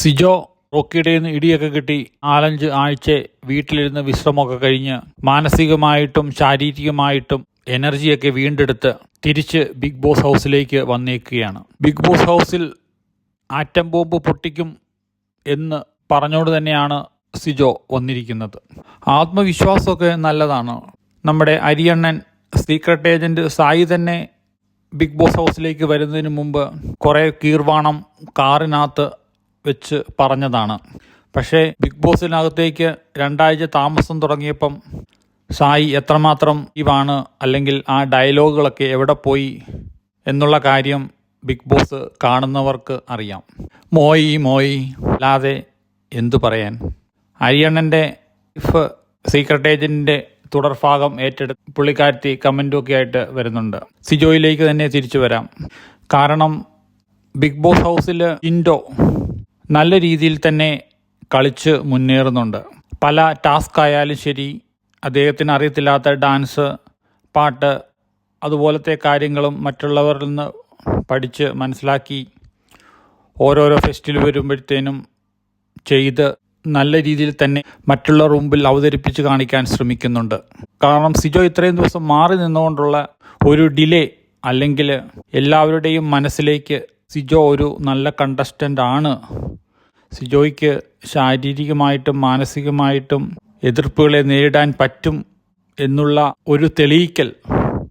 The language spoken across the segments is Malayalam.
സിജോ റോക്കിയുടെ നിന്ന് ഇടിയൊക്കെ കിട്ടി. നാലഞ്ച് ആഴ്ച വീട്ടിലിരുന്ന് വിശ്രമമൊക്കെ കഴിഞ്ഞ് മാനസികമായിട്ടും ശാരീരികമായിട്ടും എനർജിയൊക്കെ വീണ്ടെടുത്ത് തിരിച്ച് ബിഗ് ബോസ് ഹൗസിലേക്ക് വന്നേക്കുകയാണ്. ബിഗ് ബോസ് ഹൗസിൽ ആറ്റം ബോംബ് പൊട്ടിക്കും എന്ന് പറഞ്ഞുകൊണ്ട് തന്നെയാണ് സിജോ വന്നിരിക്കുന്നത്. ആത്മവിശ്വാസമൊക്കെ നല്ലതാണ്. നമ്മുടെ അരിയണ്ണൻ സീക്രട്ട് ഏജന്റ് സായി തന്നെ ബിഗ് ബോസ് ഹൗസിലേക്ക് വരുന്നതിന് മുമ്പ് കുറേ കീർവാണം കാറിനകത്ത് വെച്ച് പറഞ്ഞതാണ്. പക്ഷേ ബിഗ് ബോസിനകത്തേക്ക് രണ്ടാഴ്ച താമസം തുടങ്ങിയപ്പം സായി എത്രമാത്രം ഇവാണ് അല്ലെങ്കിൽ ആ ഡയലോഗുകളൊക്കെ എവിടെ പോയി എന്നുള്ള കാര്യം ബിഗ് ബോസ് കാണുന്നവർക്ക് അറിയാം. മോയി മോയി അല്ലാതെ എന്തു പറയാൻ? അരിയണ്ണന്റെ ഇഫ് സീക്രട്ട് ഏജന്റിന്റെ തുടർഭാഗം ഏറ്റെടുത്ത് പുള്ളിക്കാരത്തി കമന്റൊക്കെ ആയിട്ട് വരുന്നുണ്ട്. സിജോയിലേക്ക് തന്നെ തിരിച്ചു വരാം. കാരണം ബിഗ് ബോസ് ഹൗസിൽ ഇൻഡോ നല്ല രീതിയിൽ തന്നെ കളിച്ച് മുന്നേറുന്നുണ്ട്. പല ടാസ്ക് ആയാലും ശരി അദ്ദേഹത്തിന് അറിയത്തില്ലാത്ത ഡാൻസ് പാട്ട് അതുപോലത്തെ കാര്യങ്ങളും മറ്റുള്ളവരിൽ നിന്ന് പഠിച്ച് മനസ്സിലാക്കി ഓരോരോ ഫെസ്റ്റിൽ വരുമ്പോഴത്തേനും ചെയ്ത് നല്ല രീതിയിൽ തന്നെ മറ്റുള്ള മുമ്പിൽ അവതരിപ്പിച്ച് കാണിക്കാൻ ശ്രമിക്കുന്നുണ്ട്. കാരണം സിജോ ഇത്രയും ദിവസം മാറി നിന്നുകൊണ്ടുള്ള ഒരു ഡിലേ അല്ലെങ്കിൽ എല്ലാവരുടെയും മനസ്സിലേക്ക് സിജോ ഒരു നല്ല കണ്ടസ്റ്റന്റ് ആണ്. സിജോയ്ക്ക് ശാരീരികമായിട്ടും മാനസികമായിട്ടും എതിർപ്പുകളെ നേരിടാൻ പറ്റും എന്നുള്ള ഒരു തെളിയിക്കൽ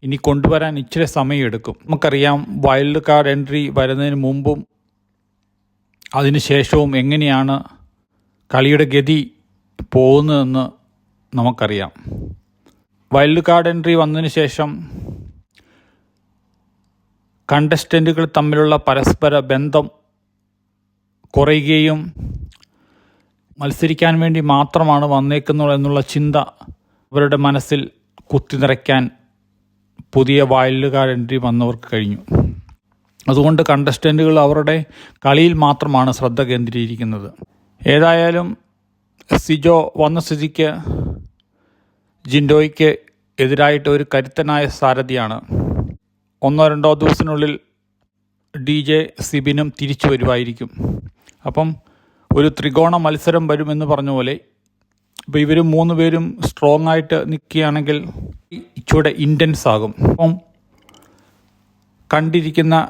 ഇനി കൊണ്ടുവരാൻ ഇച്ചിരി സമയമെടുക്കും. നമുക്കറിയാം വൈൽഡ് കാർഡ് എൻട്രി വരുന്നതിന് മുമ്പും അതിനുശേഷവും എങ്ങനെയാണ് കളിയുടെ ഗതി പോകുന്നതെന്ന് നമുക്കറിയാം. വൈൽഡ് കാർഡ് എൻട്രി വന്നതിന് ശേഷം കണ്ടസ്റ്റന്റുകൾ തമ്മിലുള്ള പരസ്പര ബന്ധം കുറയുകയും മത്സരിക്കാൻ വേണ്ടി മാത്രമാണ് വന്നേക്കുന്നത് എന്നുള്ള ചിന്ത അവരുടെ മനസ്സിൽ കുത്തി നിറയ്ക്കാൻ പുതിയ എൻട്രി വന്നവർക്ക് കഴിഞ്ഞു. അതുകൊണ്ട് കണ്ടസ്റ്റന്റുകൾ അവരുടെ കളിയിൽ മാത്രമാണ് ശ്രദ്ധ കേന്ദ്രീകരിക്കുന്നത്. ഏതായാലും സിജോ വന്ന സ്ഥിതിക്ക് ജിൻഡോയ്ക്ക് എതിരായിട്ട് ഒരു കരുത്തനായ സാരഥിയാണ്. ഒന്നോ രണ്ടോ ദിവസത്തിനുള്ളിൽ ഡി ജെ സിബിനും തിരിച്ചു വരുമായിരിക്കും. അപ്പം ഒരു ത്രികോണ മത്സരം വരുമെന്ന് പറഞ്ഞ പോലെ ഇപ്പോൾ ഇവരും മൂന്ന് പേരും സ്ട്രോങ് ആയിട്ട് നിൽക്കുകയാണെങ്കിൽ ഇച്ചൂടെ ഇന്റൻസ് ആകും. അപ്പം കണ്ടിരിക്കുന്ന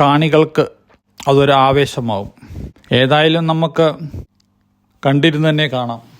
കാണികൾക്ക് അതൊരു ആവേശമാവും. ഏതായാലും നമുക്ക് കണ്ടിരുന്ന് തന്നെ കാണാം.